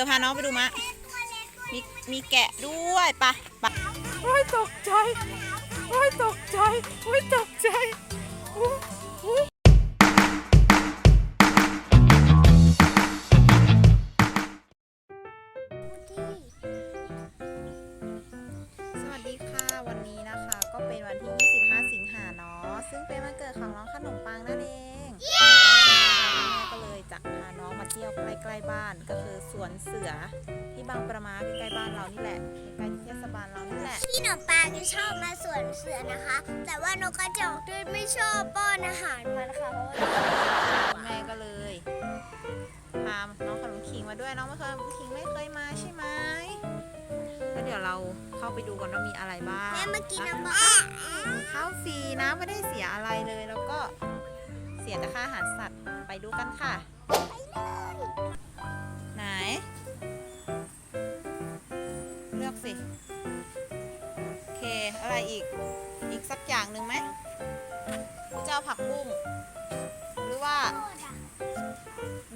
เดินพาน้องไปดูมะ มีมีแกะด้วยปะปะโอ้ยตกใจโอ้ยตกใจโอ้ยตกใจ หละพี่หนมปางจะชอบมาสวนเสือนะคะ แต่ว่านกกระจอกด้วยไม่ชอบป้อนอาหารมันค่ะเพราะว่าแม่ก็เลยพาน้องขนมขิงมาด้วยน้องไม่เคยขิงไม่เคยมาใช่ไหมแล้วเดี๋ยวเราเข้าไปดูกันว่ามีอะไรบ้างแม่เมื่อกี้น้องบอกเข้าฟรีนะไม่ได้เสียอะไรเลย แล้วก็เสียแต่ค่าอาหารสัตว์ไปดูกันค่ะ ไหน เลือกสิโอเค อะไรอีก อีกสักอย่างหนึ่งไหมหรือจะเอาผักบุ้งหรือว่า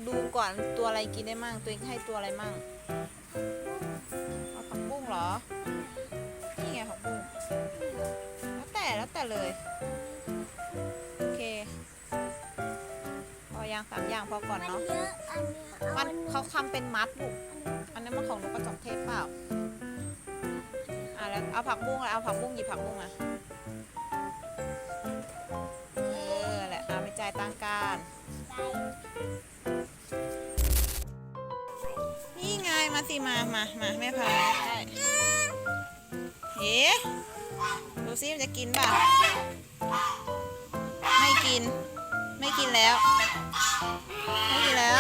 ดูก่อนตัวอะไรกินได้มั่งตัวเองให้ตัวอะไรมั่งเอาผักบุ้งเหรอนี่ไงผักบุ้งแล้วแต่แล้วแต่เลยโอเคพออย่างสามอย่างพอก่อนมันเนาะเยอะอันเนี้ยเอามัอันนนี้เขาทำเป็นมัดบุกอันนั้นมันของนกกระจอกเทศเปล่าอะแล้ว เอาผักบุ้งแล้วเอาผักบุ้งหยิบผักบุ้งมาเออแหละเอาไปจ่ายตังการนี่ไงมาสิมามามาแม่พาได้เฮ้ดูซิมันจะกินเปล่าไม่กิน ไม่กินแล้ว ไม่กินแล้ว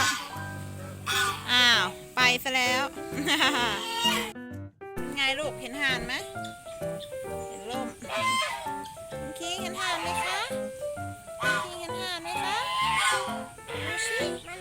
อ้าว ไปซะแล้ว しい。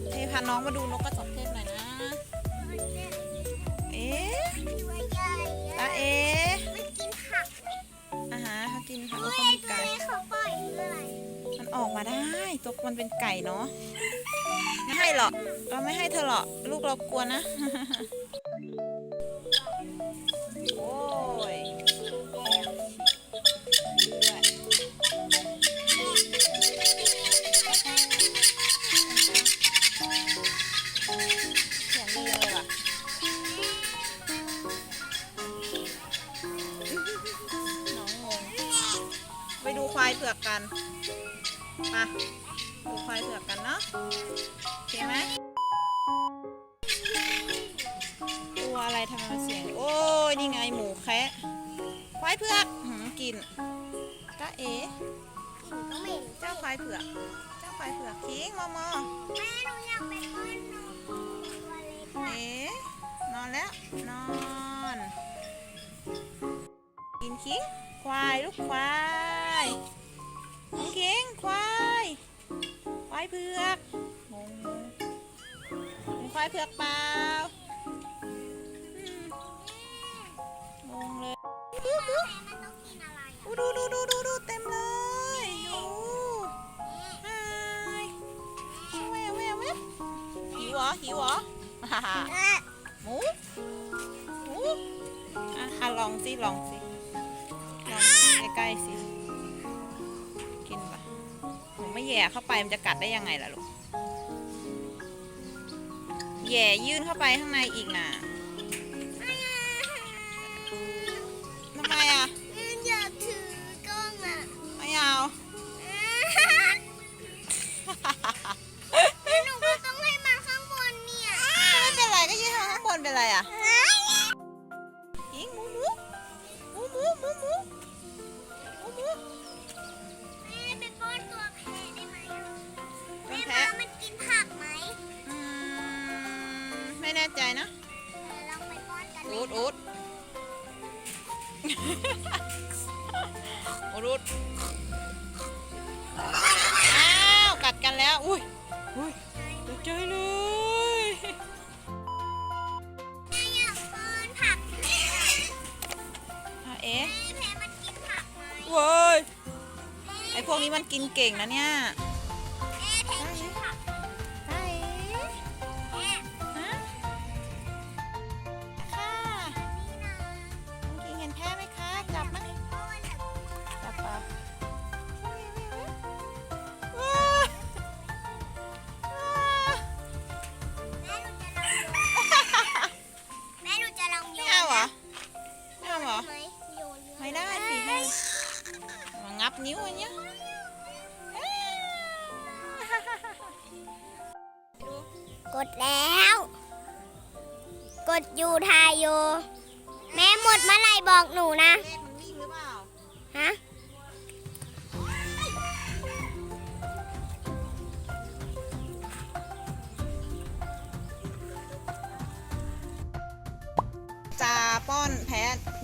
อกเทศพาน้องมาดูนกกระจอกเทศหน่อยนะ เอ๊ะตัวใหญ่ตาอะเอ๊ะมันกินผักอาหารเขากินค่ะเฮ้โอ้ยเขามีตัวไก่นี้เขาปล่อยคืออะไรมันออกมาได้ตัวมันเป็นไก่เนาะ ไม่ให้หรอก เราไม่ให้เธอหรอก ลูกเรากลัวนะ มาดูควายเผือกกันเนาะโอเคไหมตัวอะไรทำไมมันเสียง โอ้ยนี่ไงหมูแคะควายเผือกหืมกินจ้าเอ๋กินก็เหม็นเจ้าควายเผือก เจ้าควายเผือกคิงมอมอแม่หนูอยากเป็นป้อนนมตัวเล็กอะเอ๋นอนแล้ว นอน กินคิงควายลูกควาย น้องคิงควายควายเผือกงงเป็นควายเผือกเปล่าอืมงงเลยหมูหมูดูดูดูดูดูเต็มเลยดูไฮแววแววแววหิวเหรอหิวเหรอฮ่าฮ่าหมูหมูอะอะลองสิลองสิลองใกล้ๆสิกินปะหนู ไม่แหย่เข้าไปมันจะกัดได้ยังไงล่ะลูกแหย่ยื่นเข้าไปข้างในอีกนะทำไมอะยืนอยากถือกล้องอะไม่เอาแล้วหนูก็ต้องให้มาข้างบนเนี่ยไม่เป็นไรก็ยืนข้างบนเป็นไรอะ ไม่แน่ใจนะลองไปป้อนกันอูดอูดอูดอูดอ้าวกัดกันแล้ว อุ้ยอุ้ยตกใจเลยแม่อยากป้อนผักแม่อะเอ๊ะแพ้มันกินผักไหม เว้ยไอพวกนี้มันกินเก่งนะเนี่ย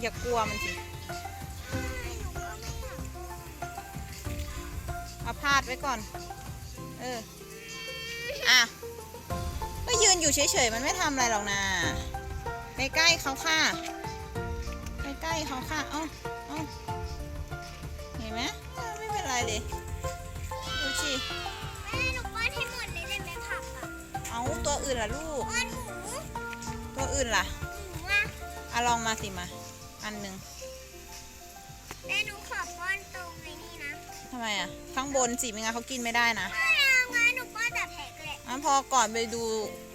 อย่ากลัวมันสิ เอาพาดไว้ก่อน เออ อะ ก็ยืนอยู่เฉยๆ มันไม่ทำอะไรหรอกนะใกล้ๆเขาค่ะใกล้ๆเขาค่ะ เอ้าเอ้าเห็นไหมเออไม่เป็นไรเลย ดูสิ แม่หนูป้อนให้หมดเลยได้ไหมผักอะเอาตัวอื่นล่ะลูก ป้อนหมูตัวอื่นล่ะหมูอะอะลองมาสิมา ไมอะ ข้างบนสิไม่งั้นเขากินไม่ได้นะไม่เอางั้นหนูป้อนแต่แผลก็ได้อันพอก่อนไปดู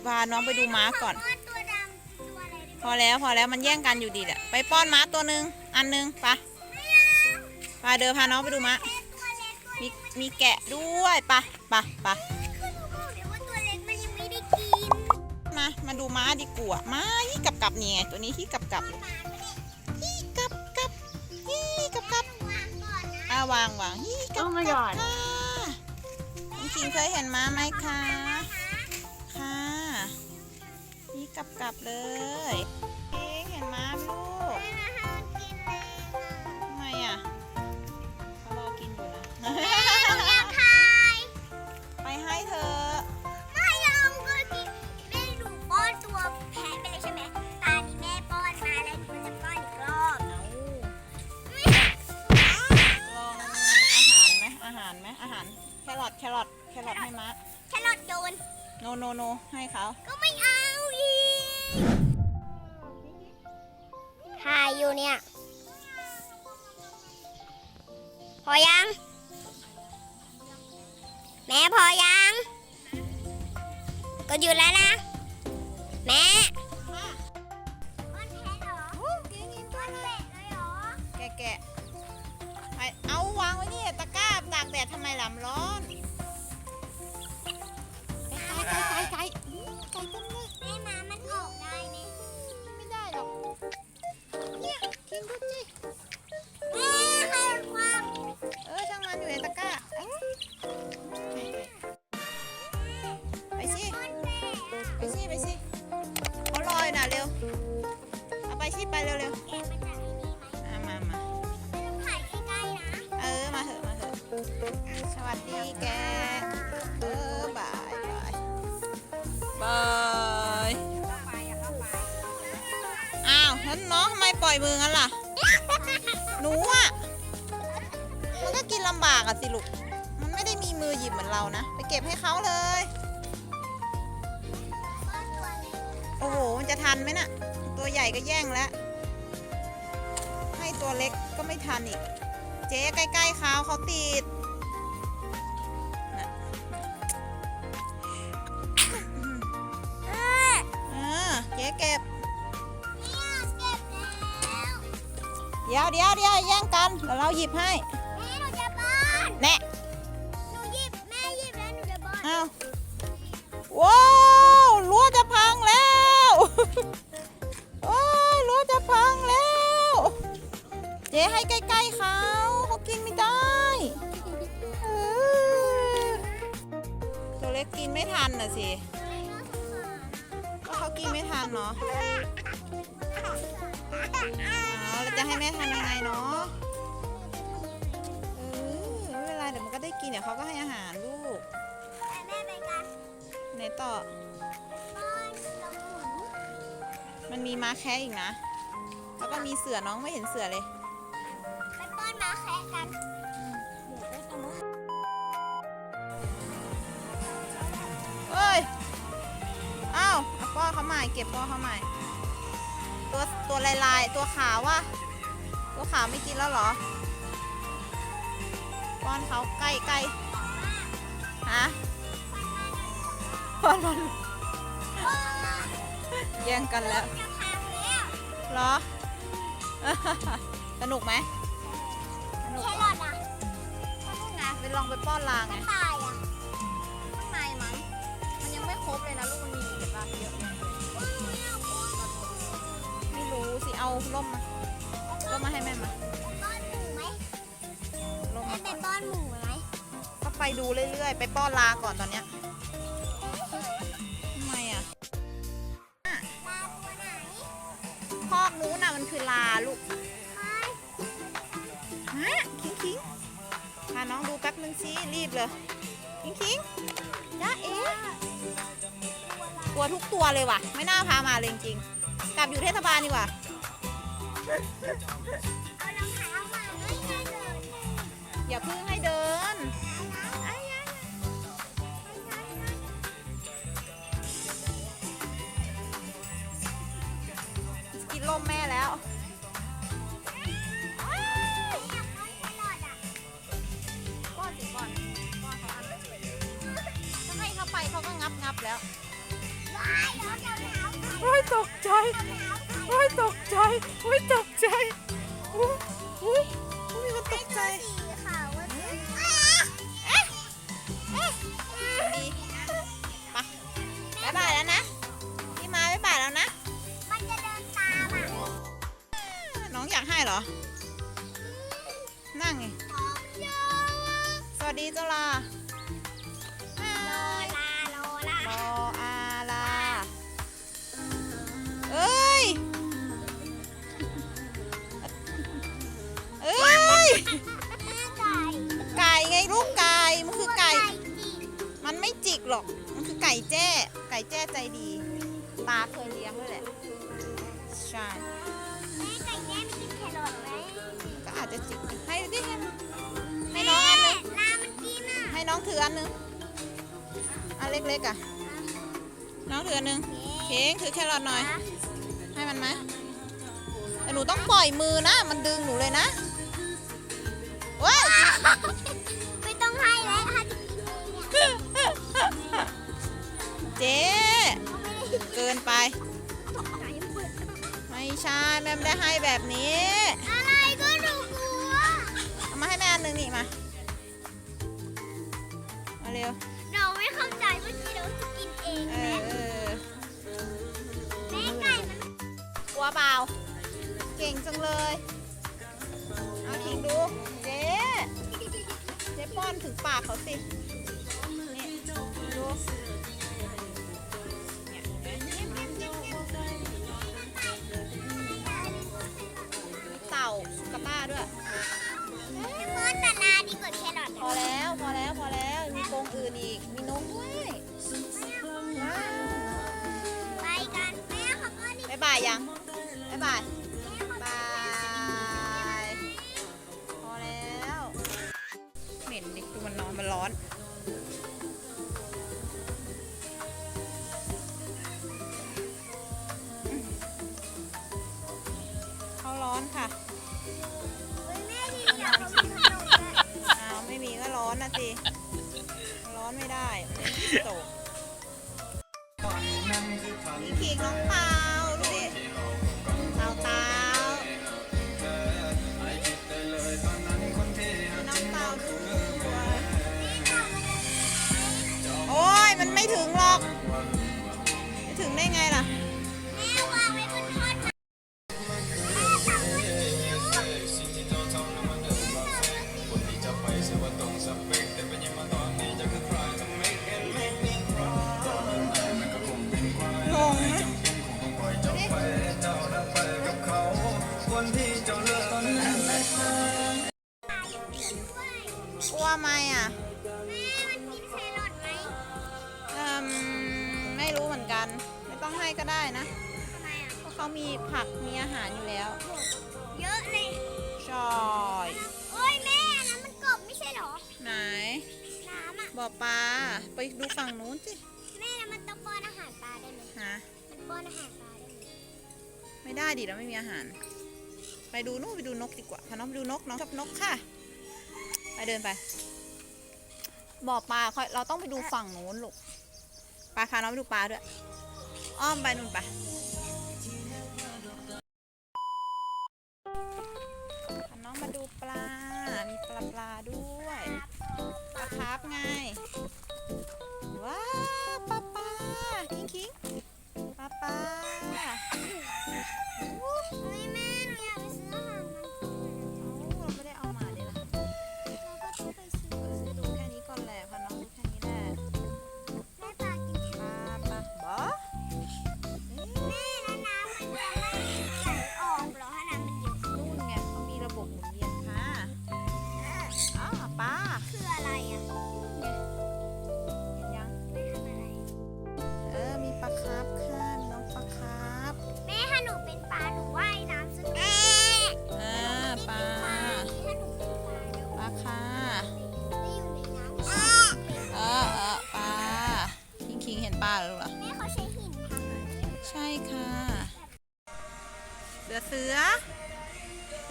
พาน้องไปดูม้าก่อนขป้อนตัวดำตัวอะไรได้ไหมพอแล้วพอแล้วมันแย่งกันอยู่ดีแหละไปป้อนม้าตัวหนึ่งอันหนึ่งไปะไม่เอาพาเดินพาน้องไปดูม้าแค่ตัวเล็กตัวมีนี้มีแกะด้วยไปะปะปะคือหนูบอกเลยว่าตัวเล็กมันยังไม่ได้กินมามาดูม้าดีกว่าม้าฮี่กับกับนี่ไงตัวนี้ฮี่กับกับหมาาวางวางฮี่กับ Oh my กับ God ค่ะน้องคิงเคยเห็นม้าไหมคะ ค่ะฮี่กับกับเลยเอ๊ะเห็นม้าไหมลูกแม่มาให้มันกินเลยทำไมอะเขารอกินอยู่นะแม่หนูอยากถ่ายไปให้เธอ อทแครอทแครอทให้มะแค่รอดโดน โนโนโนให้เขาก็ไม่เอาอีกถ่ายอยู่เนี่ย พอยัง แม่พอยัง ก็อยู่แล้วนะ แม่ก้อนแพ้เหรอก้อนแพ้เลยเหรอแกะแกะไปเอาวางไว้นี่ตะกร้าตากแดดทำไมลำร้อน ไก่ไก่ไก่ไก่อื้ ตัวเล็กก็ไม่ทันอีก เจ๊ใกล้ๆเขาเขาติดน่ะเออเออเจ๊เก็บเนี่ยเก็บแล้วเดี๋ยวเดี๋ยวเดี๋ยวแย่งกันเดี๋ยวเราหยิบให้ เจ๊ให้ใกล้ๆเขาเขากินไม่ได้เออตัวเล็กกินไม่ทันน่ะสิก็เขากินไม่ทันเนาะเอาแล้วจะให้แม่ทำยังไงเนาะเออไม่เป็นไรเดี๋ยวมันก็ได้กินเดี๋ยวเขาก็ให้อาหารลูกแม่ไปกันไหนต่อ มันมีม้าแคะอีกนะ แล้วก็มีเสือน้องไม่เห็นเสือเลย ม่เก็บป้อนเขาใหม่ ตัวตัวลายลายๆตัวขาวว่ะตัวขาวไม่กินแล้วเหรอป้อนเขาใกล้ใกล้ฮะป้อนมันแย่งกันแล้วจะพังแล้วเหรอ สนุกไหมสนุกแคเหรรออทอะไงไปลองไปป้อนลางไงตายอะข้าง สิเอาร่มมาร่มมาให้แม่มาป้อนหมูไหมร่มแม่มาไปก่อนป้อนหมูไหมก็ไปดูเรื่อยๆ ไปป้อนลาก่อนตอนเนี้ยทำไมอะปลาตัวไหนคอกนู้นน่ะมันคือลาลูกไอ้ฮะคิงคิงพาน้องดูแป๊บนึงสิรีบเลยคิงคิงจ้าเอ๊ะกลัวทุกตัวเลยว่ะ ไม่น่าพามาเลยจริงๆกลับอยู่เทศบาลดีกว่าเอารองเท้ามาไม่งั้นเลยอย่าเพึ่งให้เดินไอ้ยะกินลมแม่แล้ว ป้อนสิป้อนป้อนเขาอันถ้าให้เขาไปเขาก็งับงับแล้ว โอ้ยตกใจ โอ้ยตกใจโอ้ยตกใจโอ้ยโอ้ยโอ้ยมันตกใจดีไปบ๊ายบายแล้วนะ พี่มาบ๊ายบายแล้วนะน้องอยากให้เหรอ นั่งไง สวัสดีเจ้าลา หรอก มันคือไก่แจ้ ไก่แจ้ใจดี ตาเคยเลี้ยงด้วยแหละ ใช่ก็อาจจะจิกให้ดิให้ให้น้องอันหนึงให้น้องถืออันหนึงอันเล็กๆอะ น้องถืออันหนึงเค้งถือแครอทหน่อย ให้มันไหมแต่หนูต้องปล่อยมือนะ มันดึงหนูเลยนะเว้ย เจ๊เกินไป ไม่ใช่แม่ไม่ได้ให้แบบนี้ นดิดูมันนอนมันร้อน เขาร้อนค่ะแม่ดีเดี๋ยวเขามีขนมด้วยอ้าวไม่มีก็ร้อนนะสิร้อนไม่ได้มันเป็นที่โตกมีขิงน้องปลา ไปดูฝั่งนู้นสิแม่แล้วมันต้องป้อนอาหารปลาได้ไหมฮะมันป้อนอาหารปลาได้ไหมไม่ได้ดิเราไม่มีอาหาร ไปดูนู่นไปดูนกดีกว่าพาน้องไปดูนกน้องชอบนกค่ะ ไปเดินไปบ่อปลาค่อยเราต้องไปดูฝั่งนู้นลูกปลาพาน้องไปดูปลาด้วย อ้อมไปนู่นไป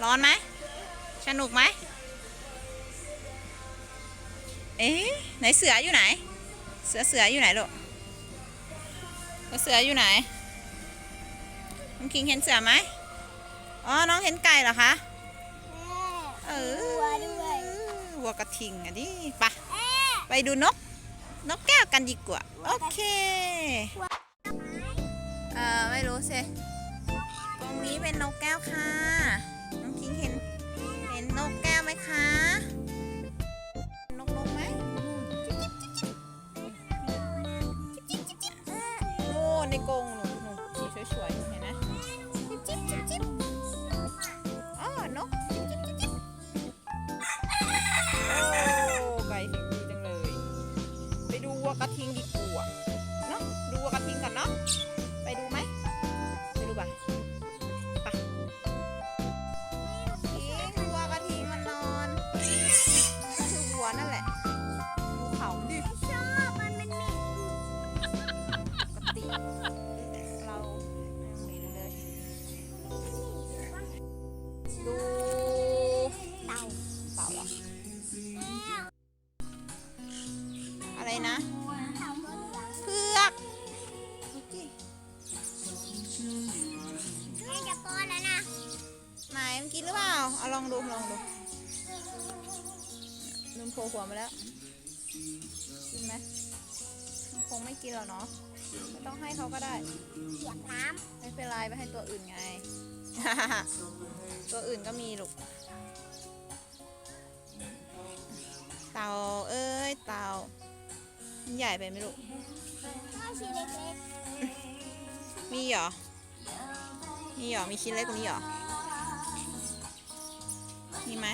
ร้อนไหม สนุกไหม เอ๊ะไหนเสืออยู่ไหน เสือเสืออยู่ไหนลูกเสืออยู่ไหน น้องคิงเห็นเสือไหมอ๋อ น้องเห็นไก่เหรอคะ เออวัวด้วยวัวกระทิงอะดิไปะไปดูนก นกแก้วกันดีกว่า โอเค เออไม่รู้สิ ตรงนี้เป็นนกแก้วค่ะ โน่ อะไรนะเต่าตัวเหลืองเผือกดูสิแม่จะป้อนแล้วนะไหนมันกินหรือเปล่า เอาลองดูลองดูลืมโผล่หัวมาแล้ว กินไหมมันคงไม่กินหรอกเนาะไม่ต้องให้เขาก็ได้เสียบน้ไม่เป็นไรไปให้ตัวอื่นไง ตัวอื่นก็มีลูก เต่าเอ้ยเต่า มันใหญ่ไปไหมลูกำถ้าชิ้นเล็กมีเหรอ มีเหรอ มีชิ้นเล็กกว่านี้เหรอ มีไหม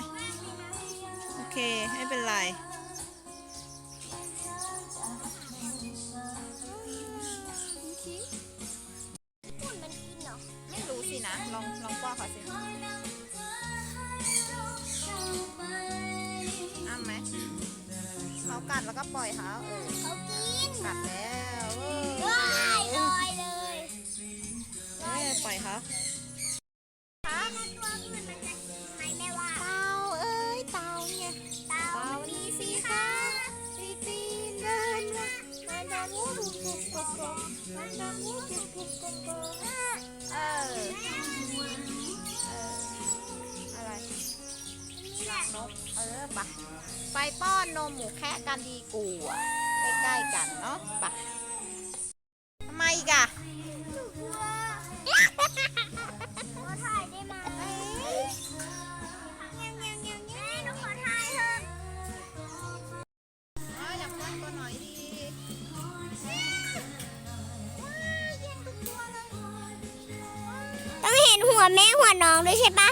โอเค ไม่เป็นไรๆญี่ปุ่นมันกินเหรอ ไม่รู้สินะ ลองลองป้อนเขาสิ เขากัดแล้วก็ปล่อยเขาเออเขากินกัดแล้วเออว้ายลอยเลย เอ้ยปล่อยเขา ป้อนนมหมูแคะกันดีกว่าใกล้ๆกันเนาะปะทำไมกะขอถ่ายได้ไหมยังยังยังแม่หนูขอถ่ายเถอะอ๋ออยากป้อนตัวหน่อยดีต้องเห็นหัวแม่หัวน้องด้วยใช่ปะ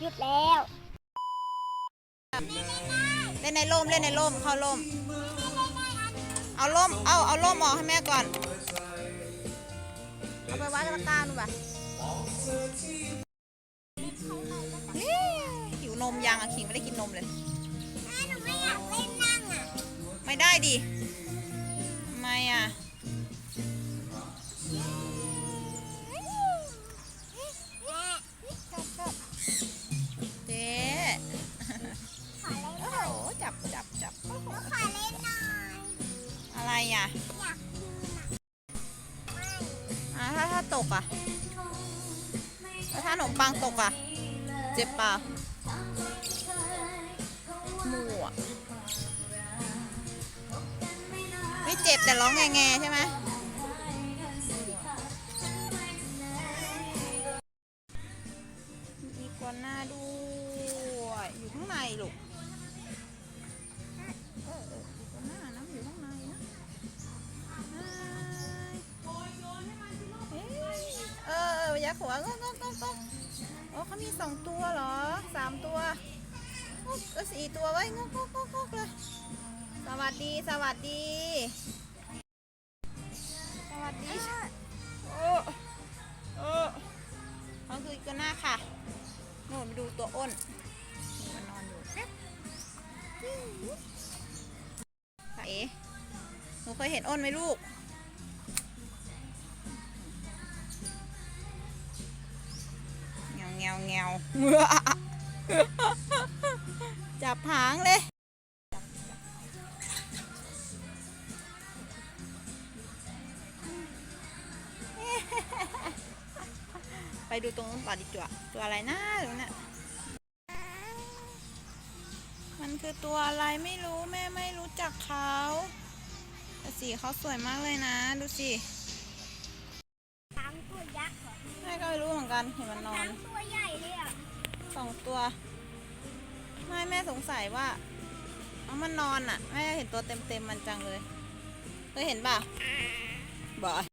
หยุดแล้ว เล่นในร่มเล่นในร่มเข้าร่ม เอาร่มเอาเอาร่มออกให้แม่ก่อน เอาไปไว้กับตะกร้านู่นป่ะเอ๊ะหิวนมยังอะขิงไม่ได้กินนมเลย แม่หนูไม่อยากเล่นนั่งอะ ไม่ได้ดิ ตกอะ แล้วถ้าขนมปังตกอะ เจ็บเปล่าหมูอะไม่เจ็บแต่ร้องแงแงๆใช่ไหมมีกวนหน้าด้วย อยู่ข้างในลูก สี่ตัวไว้งกงกงกเลย สวัสดีสวัสดี สวัสดีโอ้โอ้เขาคืออีกตัวหน้าค่ะโน่นไปดูตัวอ้นนี่มันนอนอยู่ค่ะเอ๋หนูเคยเห็นอ้นไหมลูกเงาเงาเงา จับหางเลย ไปดูตรงนู้นต่อดีกว่าตัวอะไรนะตรงเนี้ยมันคือตัวอะไรไม่รู้แม่ไม่รู้จักเขาแต่สีเขาสวยมากเลยนะ ดูสิช้างตัวยักษ์เหรอแม่ก็ไม่รู้เหมือนกันเห็นมันนอช้านงตัวใหญ่เลยอะ สองตัว ไม่แม่สงสัยว่าเอามันนอนอะ แม่เห็นตัวเต็มเต็มๆมันจังเลยเคยเห็นป่ะบ่อย